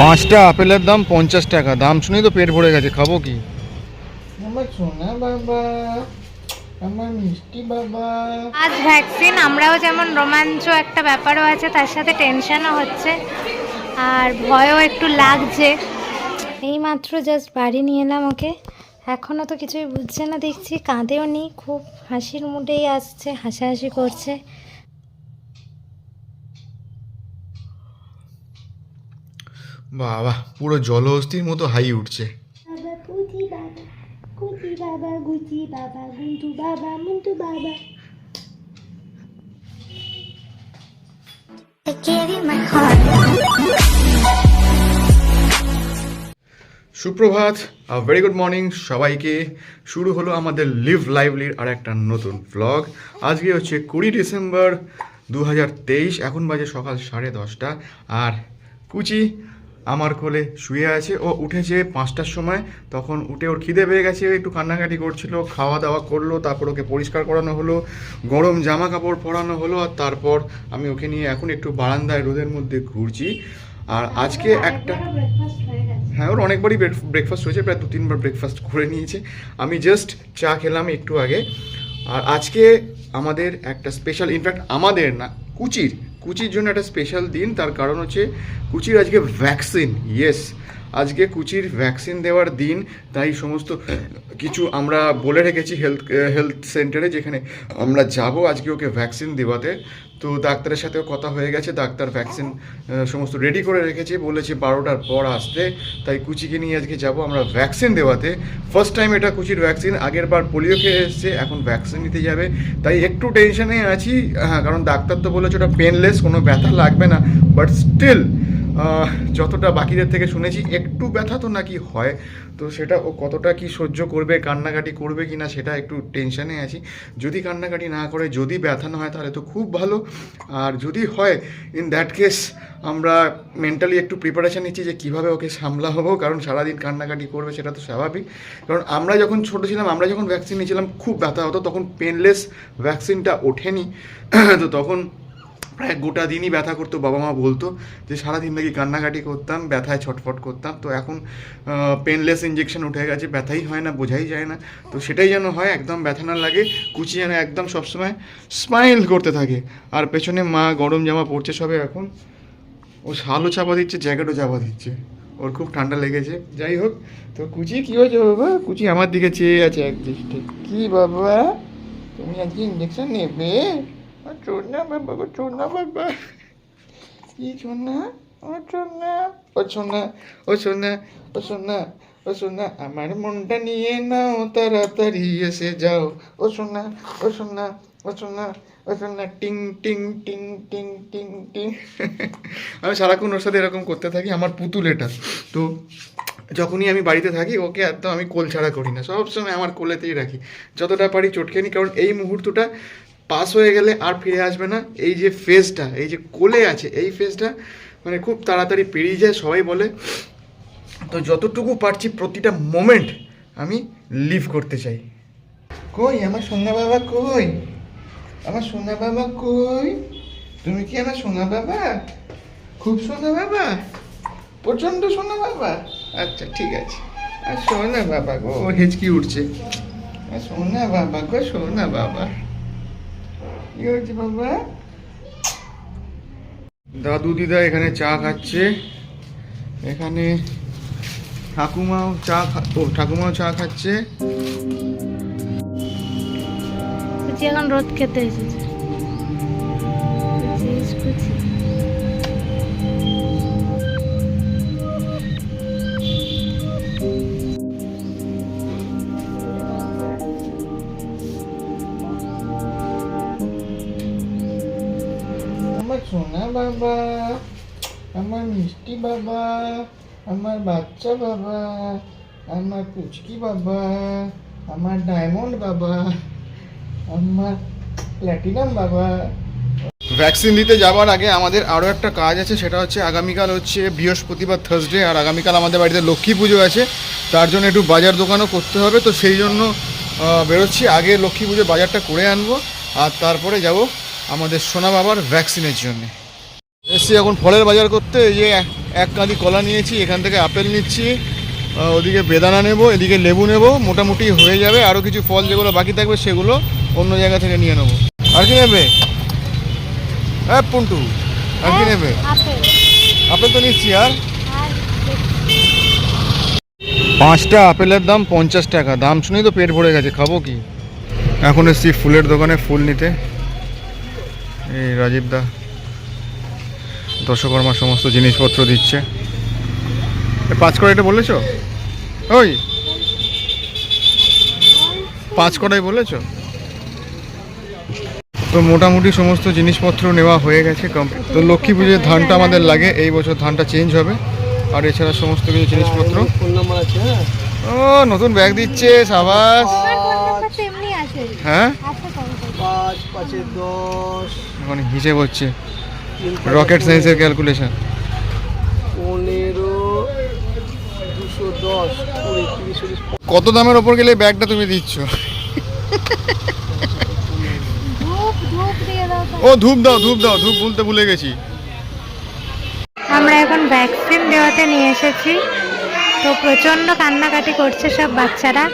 পাঁচটা আপেলের দাম পঞ্চাশ টাকা। দাম শুনেই তো পেট ভরে গেছে খাব কি? আমার সোনা বাবা আমার মিষ্টি বাবা। আজ ভ্যাকসিন আমরাও যেমন রোমাঞ্চ একটা ব্যাপারও আছে তার সাথে টেনশনও হচ্ছে। আর ভয়ও একটু লাগছে। এই মাত্র জাস্ট বাড়ি নিয়ে এলাম ওকে। এখনও তো কিছুই বুঝছে না দেখছি কাঁদেও নি খুব হাসির মুডেই আসছে হাসাহাসি করছে। বাবা পুরো জলহস্তির মতো হাই উঠছে। বাবা পুচি বাবা কুচি বাবা গুচি বাবা গুন্টু বাবা মুন্টু বাবা। I gave you my heart. সুপ্রভাত ভেরি গুড মর্নিং সবাইকে। শুরু হলো আমাদের লিভ লাইভলির আর একটা নতুন ভ্লগ আজকে হচ্ছে কুড়ি ডিসেম্বর দু হাজার তেইশ এখন বাজে সকাল সাড়ে দশটা। আর কুচি আমার কোলে শুয়ে আছে। ও উঠেছে পাঁচটার সময়। তখন উঠে ওর খিদে পেয়ে গেছে একটু কান্নাকাটি করছিল খাওয়া দাওয়া করল তারপর ওকে পরিষ্কার করানো হলো গরম জামা কাপড় পরানো হলো আর তারপর আমি ওকে নিয়ে এখন একটু বারান্দায় রোদের মধ্যে ঘুরছি। আর আজকে একটা হ্যাঁ ওর অনেকবারই ব্রেকফাস্ট হয়েছে প্রায় দু তিনবার ব্রেকফাস্ট করে নিয়েছে। আমি জাস্ট চা খেলাম একটু আগে। আর আজকে আমাদের একটা স্পেশাল ইনফ্যাক্ট আমাদের না কুচির কুচির জন্য একটা স্পেশাল দিন তার কারণ হচ্ছে কুচির আজকে ভ্যাকসিন ইয়েস আজকে কুচির ভ্যাকসিন দেওয়ার দিন, তাই সমস্ত কিছু আমরা বলে রেখেছি হেলথ হেলথ সেন্টারে যেখানে আমরা যাব আজকে ওকে ভ্যাকসিন দেওয়াতে। তো ডাক্তারের সাথেও কথা হয়ে গেছে, ডাক্তার ভ্যাকসিন সমস্ত রেডি করে রেখেছে, বলেছে বারোটার পর আসতে। তাই কুচিকে নিয়ে আজকে যাব আমরা ভ্যাকসিন দেওয়াতে। ফার্স্ট টাইম এটা কুচির ভ্যাকসিন, আগের বার পোলিও খেয়ে এসছে, এখন ভ্যাকসিন নিতে যাবে। তাই একটু টেনশনে আছি হ্যাঁ কারণ ডাক্তার তো বলেছে ওটা পেনলেস কোনো ব্যথা লাগবে না বাট স্টিল যতটা বাকিদের থেকে শুনেছি, একটু ব্যথা তো নাকি হয়, তো সেটা ও কতটা কি সহ্য করবে, কান্নাকাটি করবে কি না সেটা একটু টেনশানে আছি। যদি কান্নাকাটি না করে, যদি ব্যথা না হয়, তাহলে তো খুব ভালো। আর যদি হয় ইন দ্যাট কেস আমরা মেন্টালি একটু প্রিপারেশান নিচ্ছি যে কীভাবে ওকে সামলা হব কারণ সারাদিন কান্নাকাটি করবে, সেটা তো স্বাভাবিক। কারণ আমরা যখন ছোটো ছিলাম, আমরা যখন ভ্যাকসিন নিয়েছিলাম, খুব ব্যথা হতো, তখন পেনলেস ভ্যাকসিনটা ওঠেনি। তো তখন প্রায় গোটা দিনই ব্যথা করতো, বাবা মা বলতো যে সারাদিন নাকি কান্নাকাটি করতাম, ব্যথায় ছটফট করতাম। তো এখন পেনলেস ইঞ্জেকশন উঠে গেছে, ব্যথাই হয় না, বোঝাই যায় না। তো সেটাই যেন হয়, একদম ব্যথা না লাগে, কুচি যেন একদম সবসময় স্মাইল করতে থাকে। আর পেছনে মা গরম জামা পরছে সবে এখন। ও শালও চাপা দিচ্ছে জ্যাকেটও চাপা দিচ্ছে। ওর খুব ঠান্ডা লেগেছে। যাই হোক, তো কুচি কী হয়েছে বাবা? কুচি আমার দিকে চেয়ে আছে এক দৃষ্টি। কী বাবা? তুমি আজকে ইঞ্জেকশন নেবে? ও চোনা বাবা গো চোনা বাবা কি সোনা ও সোনা ও ও ও ও সোনা আমার মনটা নিয়ে নাও তাড়াতাড়ি এসে যাও ও সোনা ও সোনা ও সোনা ও সোনা টিং টিং টিং টিং টিং টিং আমি সারাক্ষণ ওর সাথে এরকম করতে থাকি আমার পুতুল এটা। তো যখনই আমি বাড়িতে থাকি ওকে একদম আমি কোল ছাড়া করি না। সবসময় আমার কোলেতেই রাখি। যতটা পারি চটকে নিই কারণ এই মুহূর্তটা পাস হয়ে গেলে আর ফিরে আসবে না। এই যে ফেজটা এই যে কোলে আছে, এই ফেজটা মানে খুব তাড়াতাড়ি পেরিয়ে যায়, সবাই বলে। তো যতটুকু পারছি প্রতিটা মোমেন্ট আমি লিভ করতে চাই। কই, আমার সোনা বাবা কই? আমার সোনা বাবা কই? তুমি কি আমার সোনা বাবা? খুব সোনা বাবা? প্রচণ্ড সোনা বাবা? আচ্ছা ঠিক আছে। আর সোনা বাবা গো হেঁচকি উঠছে। সোনা বাবা গো, সোনা বাবা। কি হয়েছে বাবা? দাদু দিদা এখানে চা খাচ্ছে। এখানে ঠাকুমাও চা খা- ও ঠাকুমাও চা খাচ্ছে। এখন রোদ খেতে এসেছে। বাবা, আমার মিষ্টি বাবা, আমার বাচ্চা বাবা, আমার পুচকি বাবা, আমার ডায়মন্ড বাবা, আমার প্ল্যাটিনাম বাবা। ভ্যাকসিন দিতে যাওয়ার আগে আমাদের আরও একটা কাজ আছে, সেটা হচ্ছে আগামীকাল হচ্ছে বৃহস্পতিবার থার্সডে আর আগামীকাল আমাদের বাড়িতে লক্ষ্মী পুজো আছে। তার জন্য একটু বাজার দোকানও করতে হবে, তো সেই জন্য বেরোচ্ছি। আগে লক্ষ্মী পুজোর বাজারটা করে আনব, আর তারপরে যাব আমাদের সোনা বাবার ভ্যাকসিনের জন্য। এসছি এখন ফলের বাজার করতে এই যে এক- কাঁদি কলা নিয়েছি এখান থেকে আপেল নিচ্ছি ওদিকে বেদানা নেব এদিকে লেবু নেব মোটামুটি হয়ে যাবে আরও কিছু ফল যেগুলো বাকি থাকবে সেগুলো অন্য জায়গা থেকে নিয়ে নেব। আর কি নেবে? হ্যাঁ পুন্টু আর কি নেবে? আপেল তো নিচ্ছি আর? আর পাঁচটা আপেলের দাম পঞ্চাশ টাকা দাম শুনেই তো পেট ভরে গেছে খাব কি? এখন এসছি ফুলের দোকানে ফুল নিতে। এই রাজীব দা। দশকর্মা সমস্ত জিনিসপত্র দিচ্ছে। পাঁচ কড়া এটা বলেছ? ওই। পাঁচ কড়াই বলেছ? তো মোটামুটি সমস্ত জিনিসপত্র নেওয়া হয়ে গেছে কমপ্লিট তো লক্ষ্মী পুজোর ধানটা আমাদের লাগে এই বছর ধানটা চেঞ্জ হবে। আর এছাড়া সমস্ত কিছু জিনিসপত্র। ফোন নাম্বার আছে ও নতুন ব্যাগ দিচ্ছে সাবাস। হ্যাঁ? আছে পাঁচ দশ। এখন হিসেব হচ্ছে। রকেট সায়েন্সের ক্যালকুলেশন পনেরো দুশো দশ কুড়ি তিরিশ কত দামের ওপর গেলে এই ব্যাগটা তুমি দিচ্ছ? ও ধূপ দাও ধূপ দাও ধূপ বলতে ভুলে গেছি। আমরা এখন ভ্যাকসিন দেওয়াতে নিয়ে এসেছি। তো প্রচণ্ড কান্নাকাটি করছে সব বাচ্চারা।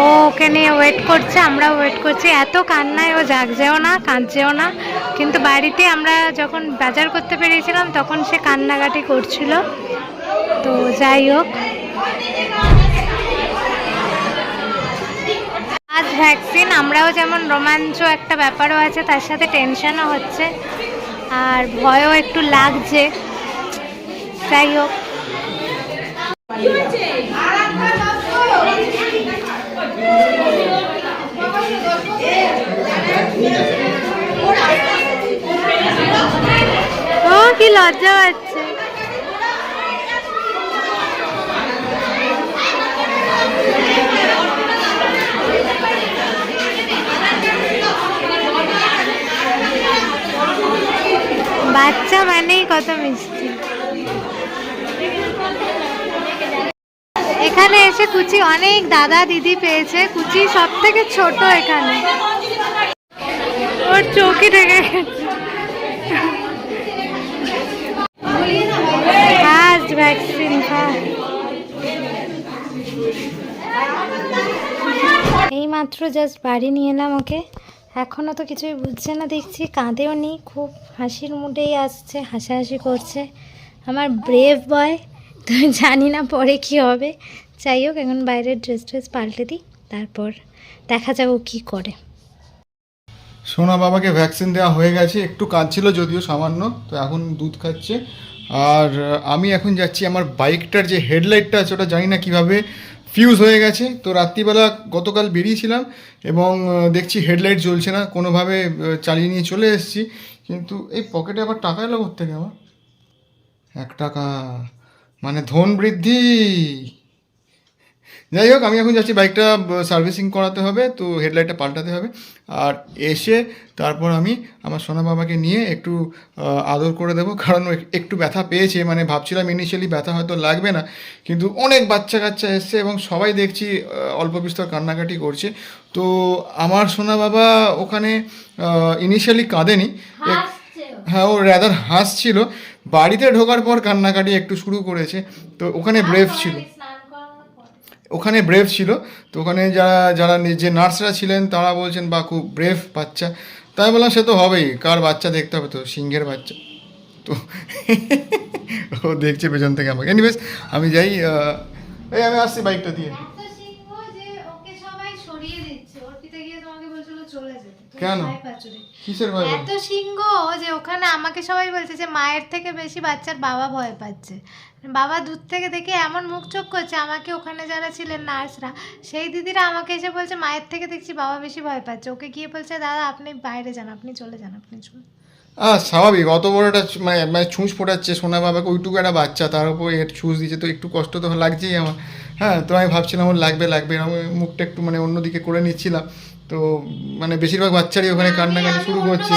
ও ওকে নিয়ে ওয়েট করছে আমরা ওয়েট করছি। এত কান্নায় ও জাগছেও না কাঁদছেও না। কিন্তু বাড়িতে আমরা যখন বাজার করতে পেরেছিলাম, তখন সে কান্নাকাটি করছিল। তো যাই হোক। আজ ভ্যাকসিন আমরাও যেমন রোমাঞ্চ একটা ব্যাপারও আছে, তার সাথে টেনশনও হচ্ছে। আর ভয়ও একটু লাগছে। যাই হোক ও কি লজ্জা পাচ্ছে? বাচ্চা মানেই কত মিষ্টি। এখানে এসে কুচি অনেক দাদা দিদি পেয়েছে। কুচি সব থেকে ছোট এখানে। ওর চোখই থেকে গেছে ভ্যাকসিন এই মাত্র জাস্ট বাড়ি নিয়ে এলাম ওকে। এখনও তো কিছুই বুঝছে না দেখছি কাঁদেও নি খুব হাসির মুডেই আসছে হাসাহাসি করছে। আমার ব্রেভ বয় তো জানি না পরে কি হবে। যাই হোক এখন বাইরের ড্রেস ট্রেস পাল্টে দিই তারপর দেখা যাবে ও কী করে। সোনা বাবাকে ভ্যাকসিন দেওয়া হয়ে গেছে একটু কাঁদছিল যদিও সামান্য তো এখন দুধ খাচ্ছে। আর আমি এখন যাচ্ছি আমার বাইকটার যে হেডলাইটটা আছে, ওটা জানি না কীভাবে ফিউজ হয়ে গেছে। তো রাত্রিবেলা গতকাল বেরিয়েছিলাম এবং দেখছি হেডলাইট জ্বলছে না, কোনোভাবে চালিয়ে নিয়ে চলে এসেছি। কিন্তু এই পকেটে আবার টাকা এলো থেকে আমার? এক টাকা। মানে ধন বৃদ্ধি! যাই হোক আমি এখন যাচ্ছি বাইকটা সার্ভিসিং করাতে হবে তো হেডলাইটটা পাল্টাতে হবে। আর এসে তারপর আমি আমার সোনা বাবাকে নিয়ে একটু আদর করে দেবো কারণ একটু ব্যথা পেয়েছে। মানে ভাবছিলাম ইনিশিয়ালি ব্যথা হয়তো লাগবে না কিন্তু অনেক বাচ্চা কাচ্চা এসছে এবং সবাই দেখছি অল্প বিস্তর কান্নাকাটি করছে। তো আমার সোনা বাবা ওখানে ইনিশিয়ালি কাঁদেনি। হ্যাঁ ও র্যাদার হাসছিল। বাড়িতে ঢোকার পর কান্নাকাটি একটু শুরু করেছে। তো ওখানে ব্রেভ ছিল। ওখানে ব্রেভ ছিল। তো ওখানে যারা যারা যে নার্সরা ছিলেন তারা বলছেন বা খুব ব্রেভ বাচ্চা। তাই বললাম সে তো হবেই কার বাচ্চা দেখতে হবে তো? সিংহের বাচ্চা। তো ও দেখছে পেছন থেকে আমাকে। এনিওয়েজ আমি যাই এই আমি আসছি বাইকটা দিয়ে। কেন? কিসের ভয়? এত সিংহ যে ওখানে আমাকে সবাই বলছে যে মায়ের থেকে বেশি বাচ্চার বাবা ভয় পাচ্ছে। বাবা দূর থেকে দেখে এমন মুখ চোখ করছে আমাকে ওখানে যারা ছিলেন নার্সরা সেই দিদিরা আমাকে এসে বলছে মায়ের থেকে দেখছি বাবা বেশি ভয় পাচ্ছে। ওকে গিয়ে বলছে দাদা আপনি বাইরে যান আপনি চলে যান আপনি চলে আহ স্বাভাবিক অত বড় একটা মানে ছুঁচ ফোটাচ্ছে সোনা বাবাকে ওইটুকু একটা বাচ্চা তার উপর এর ছুঁচ দিচ্ছে তো একটু কষ্ট তো লাগছেই আমার। হ্যাঁ তো আমি ভাবছিলাম ওর লাগবে লাগবে। আমি মুখটা একটু মানে অন্যদিকে করে নিচ্ছিলাম। তো মানে বেশিরভাগ বাচ্চারই ওখানে কান্নাকাটি শুরু করছে।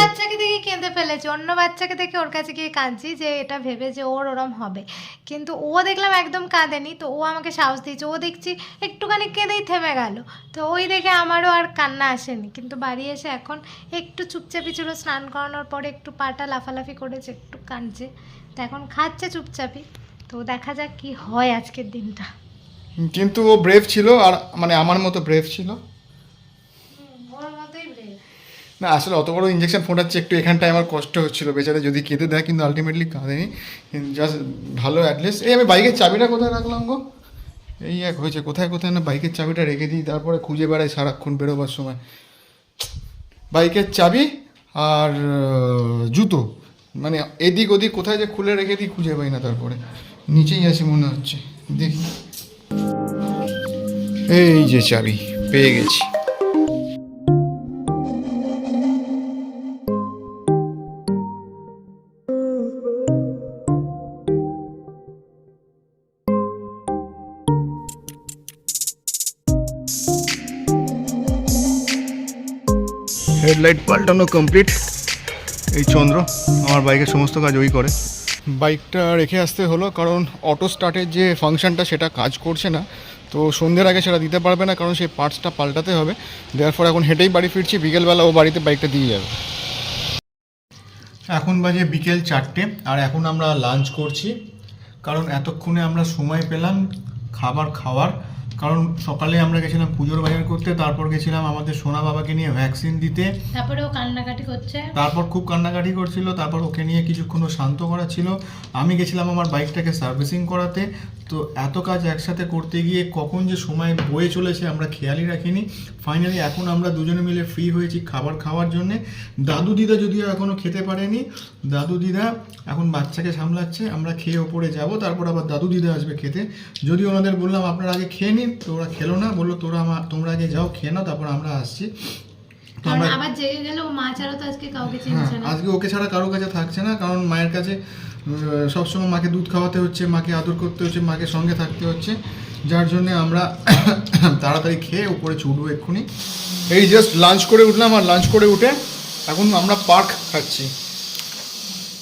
ফেলেছি। অন্য বাচ্চাকে দেখে ওর কাছে গিয়ে কাঁদছি যে এটা ভেবে যে ওর ওরম হবে। কিন্তু ও দেখলাম একদম কাঁদেনি, তো ও আমাকে সাহস দিয়েছে। ও দেখছি একটুখানি কেঁদেই থেমে গেল। তো ওই দেখে আমারও আর কান্না আসেনি। কিন্তু বাড়ি এসে এখন একটু চুপচাপি ছিল। স্নান করানোর পরে একটু পাটা লাফালাফি করেছে, একটু কাঁদছে। তো এখন খাচ্ছে চুপচাপি তো দেখা যাক কি হয় আজকের দিনটা। কিন্তু ও ব্রেভ ছিল আর মানে আমার মতো ব্রেভ ছিল। না, আসলে অত বড় ইঞ্জেকশন ফোটাচ্ছে, একটু এখানটায় আমার কষ্ট হচ্ছিল। বেচারা যদি কেঁদে দেয়, কিন্তু আলটিমেটলি কাঁদেনি। জাস্ট ভালো অ্যাটলিস্ট এই আমি বাইকের চাবিটা কোথায় রাখলাম গো? এই এক হয়েছে, কোথায় কোথায় না বাইকের চাবিটা রেখে দিই, তারপরে খুঁজে বেড়াই সারাক্ষণ বেরোবার সময়। বাইকের চাবি আর জুতো। মানে এদিক ওদিক কোথায় যে খুলে রেখে দিই, খুঁজে পাই না তারপরে। নিচেই আছে মনে হচ্ছে। দেখি। এই যে চাবি, পেয়ে গেছি। হেডলাইট পাল্টানো কমপ্লিট এই চন্দ্র আমার বাইকের সমস্ত কাজ ওই করে। বাইকটা রেখে আসতে হলো কারণ অটো স্টার্টের যে ফাংশনটা সেটা কাজ করছে না। তো সন্ধ্যের আগে সেটা দিতে পারবে না কারণ সেই পার্টসটা পাল্টাতে হবে। দেওয়ার পর এখন হেঁটেই বাড়ি ফিরছি বিকেলবেলা ও বাড়িতে বাইকটা দিয়ে যাবে। এখন বাজে বিকেল চারটে আর এখন আমরা লাঞ্চ করছি। কারণ এতক্ষণে আমরা সময় পেলাম খাবার খাওয়ার। কারণ সকালে আমরা গেছিলাম পুজোর বাজার করতে তারপর গেছিলাম আমাদের সোনা বাবাকে নিয়ে ভ্যাকসিন দিতে। তারপরে ও কান্নাকাটি করছে। তারপর খুব কান্নাকাটি করছিল তারপর ওকে নিয়ে কিছুক্ষণ শান্ত করা ছিল। আমি গেছিলাম আমার বাইকটাকে সার্ভিসিং করাতে। তো এত কাজ একসাথে করতে গিয়ে কখন যে সময় বয়ে চলেছে আমরা খেয়ালই রাখিনি। ফাইনালি এখন আমরা দুজনে মিলে ফ্রি হয়েছি খাবার খাওয়ার জন্যে। দাদু দিদা যদিও এখনও খেতে পারেনি, দাদু দিদা এখন বাচ্চাকে সামলাচ্ছে, আমরা খেয়ে ওপরে যাব, তারপর আবার দাদু দিদা আসবে খেতে। যদি ওনাদের বললাম, আপনারা আগে খেয়ে নিন। তো ওরা খেলো না, বলল, তোরা আমার, তোমরা আগে যাও, খেয়ে নাও, তারপর আমরা আসছি। তো আমরা আবার জেগে গেলে ও মা ছাড়া তো আজকে কাউকে হ্যাঁ চিনছে না। আজকে ওকে ছাড়া কারও কাছে থাকছে না কারণ মায়ের কাছে সবসময় মাকে দুধ খাওয়াতে হচ্ছে মাকে আদর করতে হচ্ছে মাকে সঙ্গে থাকতে হচ্ছে যার জন্য আমরা তাড়াতাড়ি খেয়ে উপরে ছুটবো এক্ষুনি। এই জাস্ট লাঞ্চ করে উঠলাম আর লাঞ্চ করে উঠে এখন আমরা পার্ক খাচ্ছি।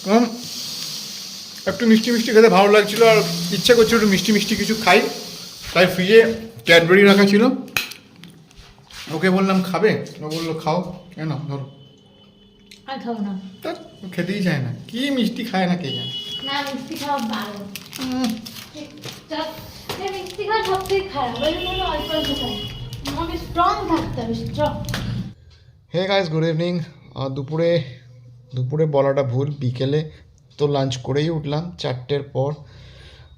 কারণ একটু মিষ্টি মিষ্টি খেতে ভালো লাগছিল আর ইচ্ছা করছিল একটু মিষ্টি মিষ্টি কিছু খাই তাই ফ্রিজে ক্যাডবেরি রাখা ছিল। ওকে বললাম খাবে? ও বলল খাও কেন? ধরো। আর খাব না। তার খেতেই চায় না। কি মিষ্টি খায় না কে জানে? না মিষ্টি খাওয়া ভালো। মিষ্টি খাওয়া সব থেকে খারাপ। ওই জন্য অল্প অল্প খাই। আমাকে স্ট্রং থাকতে হবে strong hey guys good evening দুপুরে দুপুরে বলাটা ভুল। বিকেলে তো লাঞ্চ করেই উঠলাম। চারটের পর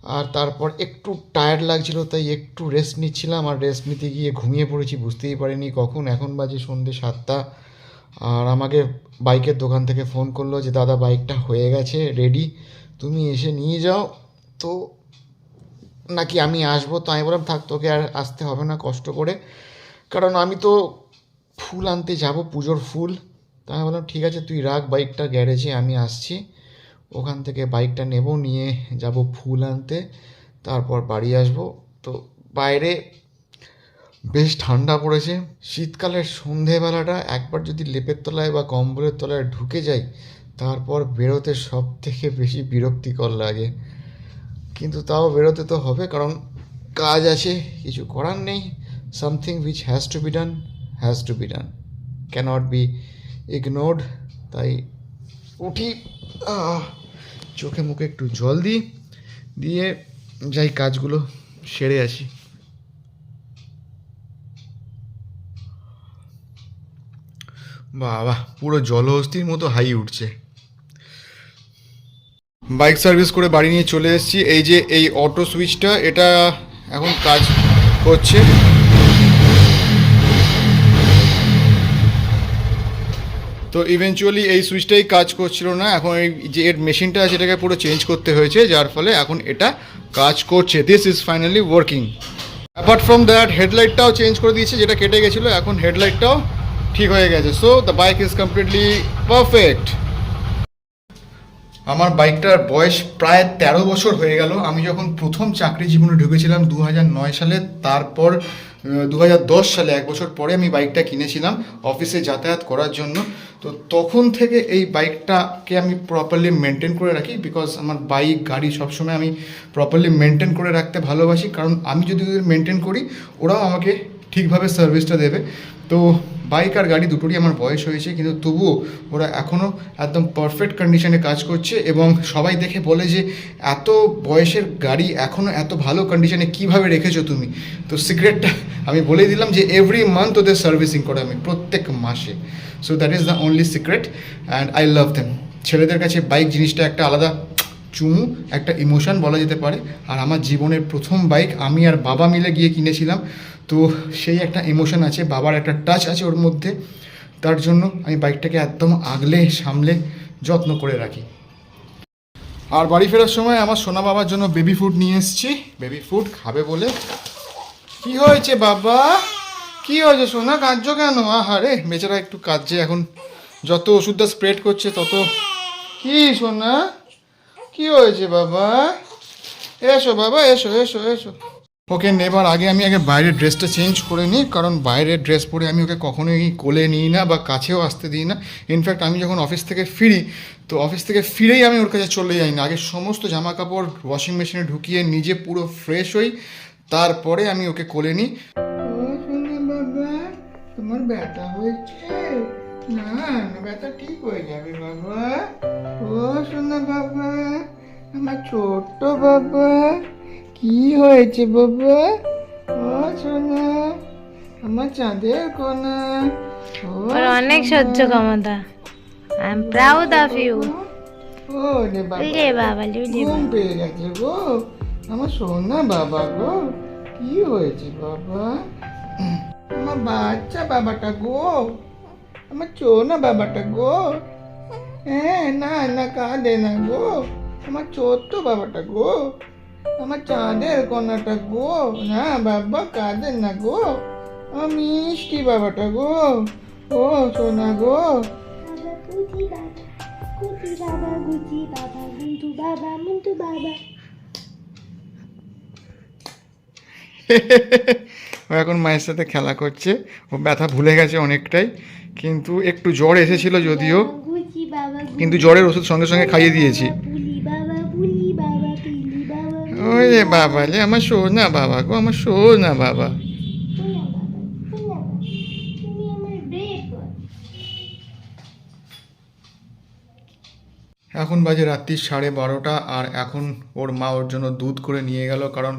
আর তারপর একটু টায়ার্ড লাগছিল, তাই একটু রেস্ট নিচ্ছিলাম, আর রেস্ট নিতে গিয়ে ঘুমিয়ে পড়েছি, বুঝতেই পারিনি কখন, এখন বাজে সন্ধ্যে সাতটা, আর আমাকে বাইকের দোকান থেকে ফোন করল যে, দাদা বাইকটা হয়ে গেছে রেডি তুমি এসে নিয়ে যাও। তো নাকি আমি আসব? তো আমি বললাম, থাক, তোকে আর আসতে হবে না, কষ্ট করে। কারণ আমি তো ফুল আনতে যাব, পুজোর ফুল। তা আমি বললাম, ঠিক আছে, তুই রাখ বাইকটা গ্যারেজে আমি আসছি। ওখান থেকে বাইকটা নেব, নিয়ে যাব ফুল আনতে, তারপর বাড়ি আসব। তো বাইরে বেশ ঠান্ডা পড়েছে। শীতকালের সন্ধেবেলাটা একবার যদি লেপের তলায় বা কম্বলের তলায় ঢুকে যাই, তারপর বেরোতে সব থেকে বেশি বিরক্তিকর লাগে। কিন্তু তাও বেরোতে তো হবে, কারণ কাজ আছে, কিছু করার নেই। Something which has to be done has to be done cannot be ignored তাই উঠি চোখে মুখে একটু জল দিই, দিয়ে যাই কাজগুলো সেরে আসি। বাবা, পুরো জলহস্তির মতো হাই উঠছে। বাইক সার্ভিস করে বাড়ি নিয়ে চলে এসেছি। এই যে এই অটো সুইচটা, এটা এখন কাজ করছে। তো ইভেনচুয়ালি এই সুইচটাই কাজ করছিল না, এখন এই যে এর মেশিনটা এটাকে পুরো চেঞ্জ করতে হয়েছে, যার ফলে এখন এটা কাজ করছে। This is finally working apart from that হেডলাইটটাও change করে দিয়েছে, যেটা কেটে গেছিল, এখন হেডলাইটটাও ঠিক হয়ে গেছে। So the bike is completely perfect আমার বাইকটার বয়স প্রায় তেরো বছর হয়ে গেল। আমি যখন প্রথম চাকরি জীবনে ঢুকেছিলাম দু সালে, তারপর দু হাজার দশ সালে এক বছর পরে আমি বাইকটা কিনেছিলাম অফিসে যাতায়াত করার জন্য। তো তখন থেকে এই বাইকটাকে আমি প্রপারলি মেনটেন করে রাখি বিকজ আমার বাইক, গাড়ি সবসময় আমি প্রপারলি মেনটেন করে রাখতে ভালোবাসি। কারণ আমি যদি মেনটেন করি, ওরাও আমাকে ঠিকভাবে সার্ভিসটা দেবে। তো বাইক আর গাড়ি দুটোরই আমার বয়স হয়েছে, কিন্তু তবুও ওরা এখনও একদম পারফেক্ট কন্ডিশনে কাজ করছে এবং সবাই দেখে বলে যে এত বয়সের গাড়ি এখনও এত ভালো কন্ডিশনে কীভাবে রেখেছো তুমি? তো সিক্রেটটা আমি বলে দিলাম যে এভরি মান্থ ওদের সার্ভিসিং করে আমি প্রত্যেক মাসে। So that is the only secret and I love them ছেলেদের কাছে বাইক জিনিসটা একটা আলাদা চুমু, একটা ইমোশন বলা যেতে পারে। আর আমার জীবনের প্রথম বাইক আমি আর বাবা মিলে গিয়ে কিনেছিলাম। তো সেই একটা ইমোশন আছে, বাবার একটা টাচ আছে ওর মধ্যে। তার জন্য আমি বাইকটাকে একদম আগলে সামলে যত্ন করে রাখি। আর বাড়ি ফেরার সময় আমার সোনা বাবার জন্য বেবি ফুড নিয়ে এসেছি। বেবি ফুড খাবে বলে। কি হয়েছে বাবা? কি হয়েছে সোনা? কাঁদছো কেন? আহারে, বেচারা একটু কাঁদছে এখন। যত ওষুধটা স্প্রেড করছে, তত। কি সোনা? কি হয়েছে বাবা? এসো বাবা, এসো এসো এসো। ওকে নেবার আগে আমি আগে বাইরের ড্রেসটা চেঞ্জ করে নিই, কারণ বাইরের ড্রেস পরে আমি ওকে কখনোই কোলে নিই না বা কাছেও আসতে দিই না। ইনফ্যাক্ট আমি যখন অফিস থেকে ফিরি, তো অফিস থেকে ফিরেই আমি ওর কাছে চলে যাই না। আগে সমস্ত জামা কাপড় ওয়াশিং মেশিনে ঢুকিয়ে নিজে পুরো ফ্রেশ হই, তারপরে আমি ওকে কোলে নিই। বাবা, তোমার ব্যথা হয়েছে? না ব্যথা ঠিক হয়ে যাবে বাবা। ও সোনা বাবা, আমার ছোট্ট বাবা। কি হয়েছে বাবা? ও সোনা আমার চাঁদের কোনা ও ওর অনেক সহ্য ক্ষমতা। I am proud of you ও রে বাবা লে বাবা। লে ঘুম পেয়ে গেছে গো। আমার সোনা বাবা গো কি হয়েছে বাবা? আমার বাচ্চা বাবাটা গো আমার চোনা বাবাটা গো। হ্যাঁ না না কাঁদে না গো। আমার ছোট্ট বাবাটা গো। আমার চাঁদের কন্যাটা গো। না বাবা কাঁদে না গো? আমার মিষ্টি বাবাটা গো। ও সোনা গো। ও এখন মায়ের সাথে খেলা করছে। ও ব্যথা ভুলে গেছে অনেকটাই। কিন্তু একটু জ্বর এসেছিল যদিও। কিন্তু জ্বরের ওষুধ সঙ্গে সঙ্গে খাইয়ে দিয়েছি। বাবা ওই রে বাবা রে আমার সোনা বাবা গো আমার সোনা বাবা এখন বাজে রাত্রি সাড়ে বারোটা আর এখন ওর মা ওর জন্য দুধ করে নিয়ে গেল কারণ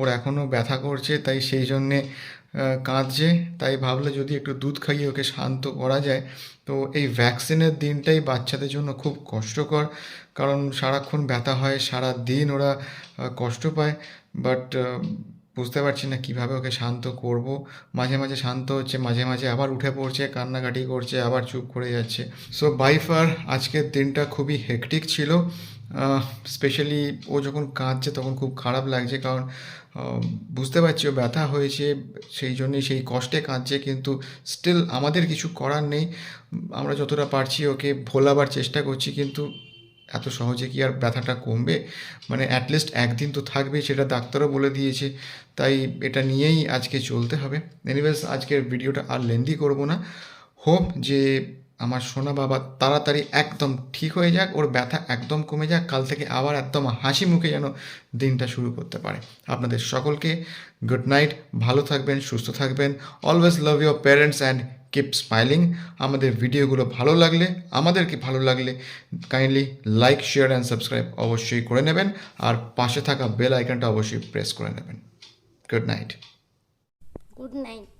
ওর এখনও ব্যথা করছে, তাই সেই জন্যে কাঁদছে। তাই ভাবলে যদি একটু দুধ খাইয়ে ওকে শান্ত করা যায়। তো এই ভ্যাকসিনের দিনটাই বাচ্চাদের জন্য খুব কষ্টকর। কারণ সারাক্ষণ ব্যথা হয় সারা দিন ওরা কষ্ট পায় বাট বুঝতে পারছি না কীভাবে ওকে শান্ত করব। মাঝে মাঝে শান্ত হচ্ছে, মাঝে মাঝে আবার উঠে পড়ছে, কান্নাকাটি করছে, আবার চুপ করে যাচ্ছে। সো বাইফার আজকের দিনটা খুবই হেকটিক ছিল। স্পেশালি ও যখন কাঁদছে তখন খুব খারাপ লাগছে কারণ বুঝতে পারছি ও ব্যথা হয়েছে, সেই জন্যই সেই কষ্টে কাঁদছে, কিন্তু স্টিল আমাদের কিছু করার নেই। আমরা যতটা পারছি ওকে ভোলাবার চেষ্টা করছি, কিন্তু এত সহজে কি আর ব্যথাটা কমবে? মানে অ্যাটলিস্ট একদিন তো থাকবেই সেটা ডাক্তারও বলে দিয়েছে। তাই এটা নিয়েই আজকে চলতে হবে। এনিওয়েজ আজকের ভিডিওটা আর লেন্দি করব না। হোপ যে আমার সোনা বাবা তাড়াতাড়ি একদম ঠিক হয়ে যাক, ওর ব্যথা একদম কমে যাক, কাল থেকে আবার একদম হাসি মুখে যেন দিনটা শুরু করতে পারে। আপনাদের সকলকে গুড নাইট ভালো থাকবেন, সুস্থ থাকবেন। Always love your parents and keep smiling আমাদের ভিডিওগুলো ভালো লাগলে, আমাদেরকে ভালো লাগলে kindly like share and subscribe অবশ্যই করে নেবেন। আর পাশে থাকা বেল আইকনটা অবশ্যই প্রেস করে নেবেন। Good night good night